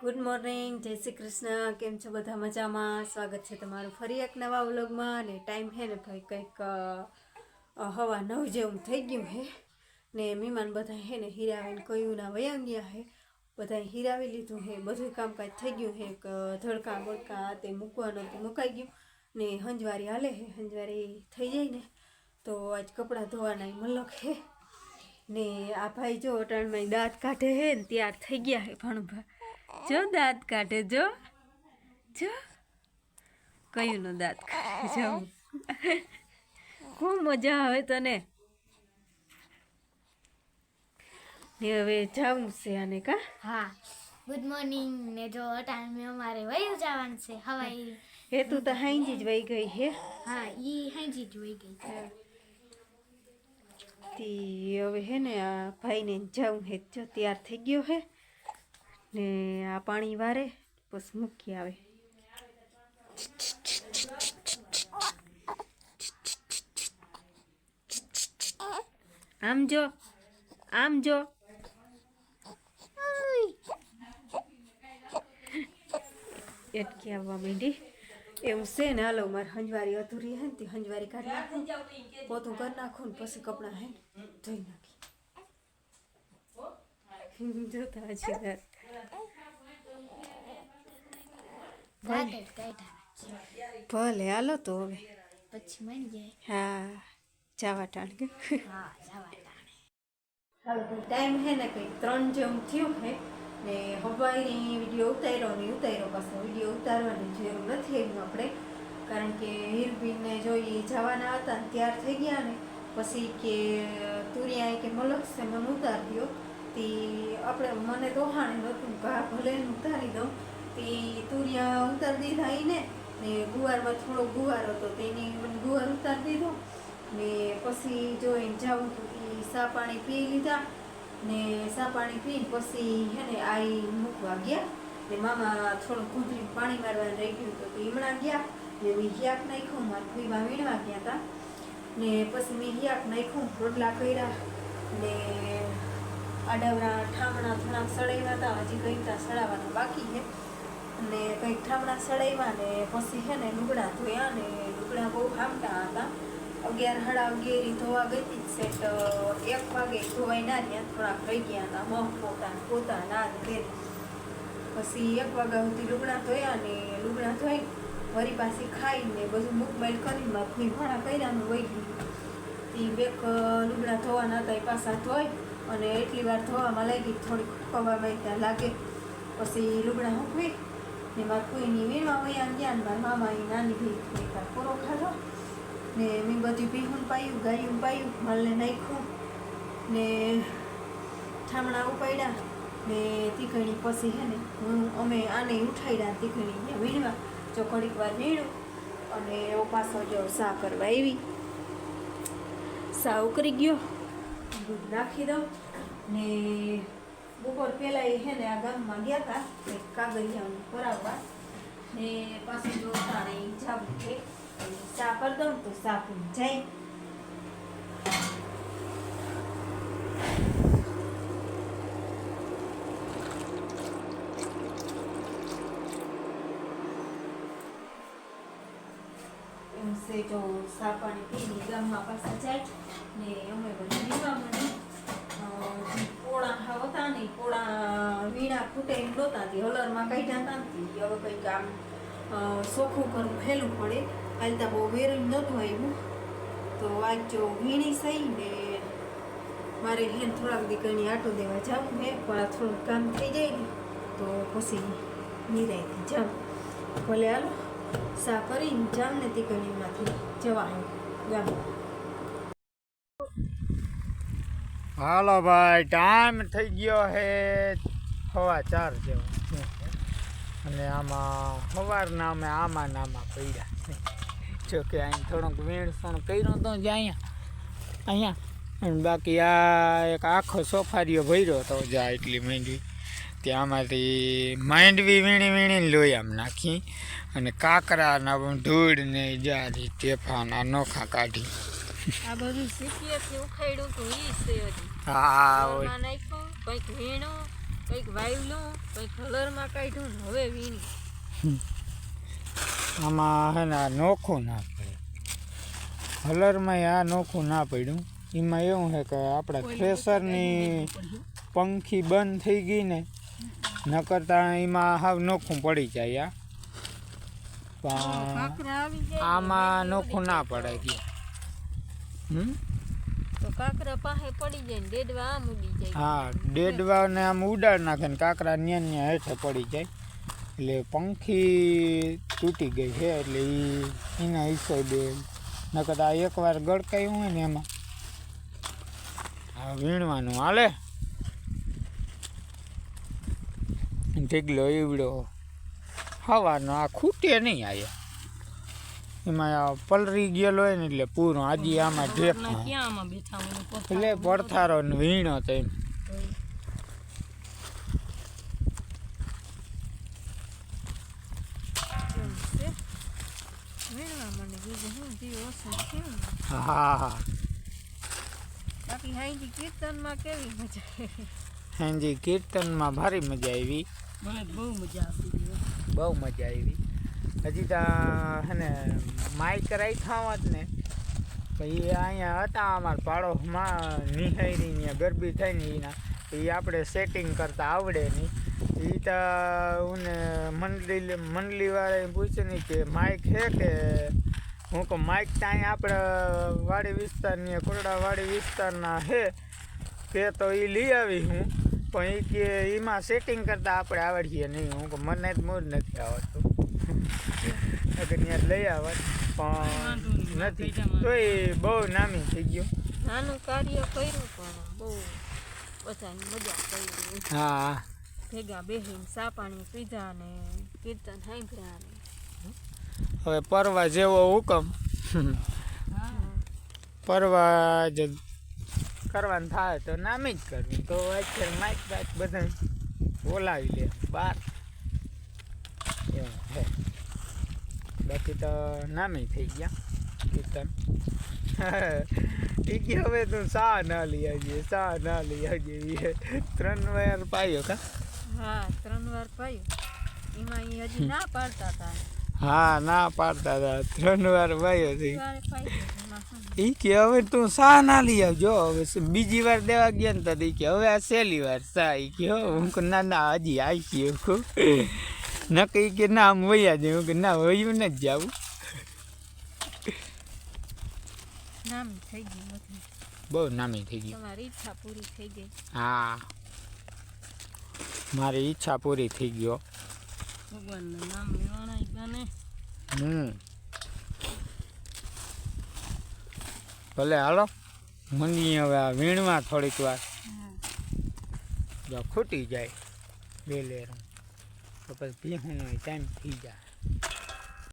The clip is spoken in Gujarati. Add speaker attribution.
Speaker 1: ગુડ મોર્નિંગ જય શ્રી કૃષ્ણ. કેમ છો બધા મજામાં? સ્વાગત છે તમારું ફરી એક નવા વ્લોગમાં. અને ટાઈમ હે ને ભાઈ કંઈક હવા નવ જેવું થઈ ગયું હે ને મહેમાન બધા હે ને હીરાવીને કયું ના વયા ગયા હે બધા હીરાવી લીધું હે બધું કામકાજ થઈ ગયું હે ધડકા બડકા તે મૂકવાનું તે મુકાઈ ગયું. ને હંજવારી હાલે હે હંજવારી થઈ જાય ને તો આજ કપડાં ધોવાના મલક હે ને આ ભાઈ જો અટાણમાં દાંત કાઢે હે ને તૈયાર થઈ ગયા હે ભણભા જો દાંત કાઢે જો. જો. કયું નો દાંત કાઢે જો. ખૂબ મજા આવે તને. ને હવે જવું છે આને કા?
Speaker 2: હા. ગુડ મોર્નિંગ ને જો ટાઈમે અમારે વયું જવાનું છે હવાઈ.
Speaker 1: હે તું તો હાઈજી જ વહી ગઈ હે.
Speaker 2: હા ઈ હાંજી જ વહી ગઈ છે.
Speaker 1: તી હવે હે ને આ ભાઈને જાઉં હે જો તૈયાર થઈ ગયો હે. ને આ પાણી વારે, બસ મૂકી આવે. આમ જો આમ જો. એટકી આવવા માંડી. એવું છે ને, હાલો, મારે હંજવારી અધૂરી હે ને, તે હંજવારી કાઢી નાખું. પોતું કરી નાખું ને પછી કપડાં હે ને, ધોઈ નાખી. જોતા હજી રાત
Speaker 2: રાત જ કાઢ્યા
Speaker 1: ભલે હાલો તો હવે.
Speaker 2: પછી મળી જાય.
Speaker 1: હા જવા ટાણ. કે
Speaker 2: હા જવા ટાણે.
Speaker 1: ટાઈમ હે ને કંઈક ત્રણ જેમ થયું હે ને હવાઈની વીડિયો ઉતાર્યો ને ઉતાર્યો પાછો વીડિયો ઉતારવાની જરૂર નથી એમ આપણે. કારણ કે હીરબીનને જોઈ જવાના હતા ને ત્યાર થઈ ગયા ને પછી કે તુરિયાએ કે મલક છે મને ઉતાર દ્યો. તે આપણે મને દોહાણે નતું ઘા ભલે ઉતારી દઉં. તી તુરિયા ઉતારી દીધા એને, ને ગુવારમાં થોડો ગુવાર હતો તેની મને ગુવાર ઉતારી દીધો, ને પછી જોઈને જાઉં તો એ સા પાણી પી લીધા, ને સા પાણી પીને પછી હે ને આઈ મૂકવા ગયા, ને મામા થોડું ઘૂંટરીને પાણી મારવાનું રહી ગયું તો હમણાં ગયા, ને મેં હિયાક નાખ્યું, મારા ફૂઈમાં વીણવા ગયા હતા ને પછી મેં હિયાક નાખ્યું, રોટલા કર્યા, ને આડવરા ઠામણા થોડાક સડાવ્યા હતા હજી કંઈ ત્યાં સળાવવાના બાકી છે. ને કંઈક ઠામણા સડાવ્યા ને પછી હે ને લુગડા ધોયા ને લુગડા બહુ હામટા હતા. અગિયાર સાડા અગિયારી ધોવા ગઈ હતી સેટ એક વાગે ધોવાઈ ના રહ્યા, થોડાક રહી ગયા હતા મહ પોતા પોતા ના ઘેર. પછી એક વાગ્યા સુધી લુગડા ધોયા ને લુગડા ધોઈ, વરી પાછી ખાઈને બધું મુકમેલ કરીને મગની ભાણા કર્યાનું વહી ગયું. તે બેક લુગડા ધોવાના હતા એ પાછા ધોઈ અને એટલી વાર ધોવામાં લાગી, થોડીક ખવામાં લાગે. પછી લુગડા મૂકવી ને મારા ફૂઈની વીણવા વયા ગયા ને મારા મામાની નાની ભાઈ થોડીક વાર પૂરો ખાધો ને મેં બધું ભીહું પાયું ગાયું પાયું માલને નાખ્યું ને ઠામણા ઉપાડ્યા ને તીખણી પછી હે ને હું અમે આને ઉઠાડ્યા તીખણી અહીંયા વીણવા જો ઘડીક વાર વીણું અને પાછો જો સા કરવા આવી સા ઉકરી ગયો દૂધ નાખી દઉં ને બપોર પહેલાં એ હે ને આ ગામમાં ગયા હતા કંઈક કાગળિયાનું કરાવવા ને પાછું જો તાણે જાવું છે ચા કરી દઉં તો સાફ જાય. એમ છે જો ચા પાણી પીને ગામમાં પાછા જાય. ને અમે બધું વીણવા માંડી અ, જે પોળા હાવ હતા ને ઈ વીણા ફૂટે એમ નહોતા હલરમાં કાઢ્યા નથી. ને હવે કંઈક આમ સોખું કરવું હેલું પડે હાલતા બહુ વેરું નહોતું આવ્યું તો વાંચો વીણી સહી ને મારે હેન થોડાક દીકરીની આટો દેવા જાવું હે, પણ આ થોડુંક કામ થઈ જાય ને, તો પછી નિરાયથી જાઉં. ભલે હાલો, સા કરીને જામ ને દીકરીમાંથી જવા ગામ
Speaker 3: હાલો ભાઈ, ટાઈમ થઈ ગયો હે. સવા ચાર જેવા અને આમાં સવારના અમે આમાં ને આમાં પડ્યા. જો કે અહીં થોડોક વીણસણ કર્યું તો જ અહીંયા. અહીંયા. અને બાકી આ એક આખો સોફારીઓ ભર્યો હતો જા એટલી માંડવી. ત્યાંમાંથી માંડવી વીણી વીણીને લોહી આમ નાખી. અને કાકરાના ધૂળ ને જારી તેફાના નોખા કાઢી.
Speaker 1: આ બધું શીખીએ ઉખાડ્યું તો
Speaker 3: હા.
Speaker 1: કંઈક વીણું કંઈક વાયુ લઉં કંઈક કલરમાં કાઢ્યું ને હવે વીણી.
Speaker 3: આમાં હે ને આ નોખું ના પડે. હલરમાં આ નોખું ના પડ્યું. એમાં એવું છે કે આપણા થ્રેસરની પંખી બંધ થઈ ગઈ ને નકરતા એમાં હાવ નોખું પડી જાય આ. પણ આમાં નોખું ના પડે ગયા હમ?
Speaker 1: તો કાંકરા પાસે પડી ને ડેડવા
Speaker 3: હા ડેડવાને આમ ઉડાડ નાખે ને કાંકરા ન્યા ન્યા હેઠે પડી જાય. એટલે પંખી તૂટી ગઈ છે, એટલે એ એના હિસાબે નકર આ એકવાર ગળકાયું હોય ને એમાં. આ વીણવાનું. હાલે. ઢીગલો એવડો હવાનો આ ખૂટે નહીં આયા એમાં પલરી ગયેલો હોય ને એટલે પૂરો. આજે આમાં
Speaker 1: મને
Speaker 3: એટલે પડથારો ને વીણો તો એમ
Speaker 1: વીણવા મને બીજું શું જીવ ઓછું થયું
Speaker 3: હા. હા
Speaker 1: બાકી કીર્તનમાં કેવી મજા આવી?
Speaker 3: કીર્તનમાં ભારી મજા આવી.
Speaker 1: મને બહુ મજા આવતી
Speaker 3: બહુ મજા આવી. હજી તો, હે ને માઇક રાખ્યા હોત ને પછી અહીંયા હતા અમારા પાડોશમાં નિહારી અહીંયા ગરબી થઈ ને એના એ આપણે સેટિંગ કરતા આવડે નહીં. એ તો ઉને મંડળી મંડળીવાળાએ પૂછ્યું નહીં કે માઇક છે કે, હું કહું માઇક તો અહીંયા આપણે વાડી વિસ્તારની કોરડાવાડી વિસ્તારના છે કે તો એ લઈ આવી હું, પણ એ કે એમાં સેટિંગ કરતાં આપણે આવડીએ નહીં. હું મને જ મૂળ નથી આવડતું. અગર ત્યાં લઈ આવત પણ નથી. તો એ બહુ નામી થઈ ગયું.
Speaker 1: નાનું કાર્ય કર્યું પણ બહુ બધાની મજા કરી
Speaker 3: હા.
Speaker 1: ભેગા બેહીને સા પાણી પીધા ને કીર્તન સાંભળ્યા ને.
Speaker 3: હવે પરવા જેવો હુકમ. પરવા જ કરવાનું થાય તો નામી જ કરવું. તો અત્યારે માઇક બાઇક બધા બોલાવી દે બાર એવું છે બાકી તો નામી થઈ ગયા. કીર્તન એ કે હવે તું સા ના લઈ આવજે સા ના લઈ આવજે ત્રણ વાર પાયો કા?
Speaker 1: હા ત્રણ વાર પાયો. એમાં એ હજી ના પાડતા હતા.
Speaker 3: હા ના પાડતા હતા. ત્રણ વાર પાયો
Speaker 1: શું
Speaker 3: ઈ કે હવે તું સા ના લઈ આવજો. હવે બીજી વાર દેવા ગયા ને તો ઈ કે હવે આ સહેલી વાર સા. એ કે હું ના ના હજી આવી ગયો. ખુ ન કે ના આમ વયા હું કે ના વયું નથી જાવું.
Speaker 1: નામ થઈ ગયું
Speaker 3: બહુ નામી થઈ ગયું.
Speaker 1: તમારી ઈચ્છા પૂરી થઈ ગઈ.
Speaker 3: હા. મારી ઈચ્છા પૂરી થઈ ગયો
Speaker 1: ભગવાનનું નામ લેવાણાઈ બને.
Speaker 3: હમ. ભલે હાલો મંદી હવે આ વીણવા થોડીક વાર જો ખૂટી જાય બે લેર તો પછી ભીહું ટાઈમ થઈ જાય.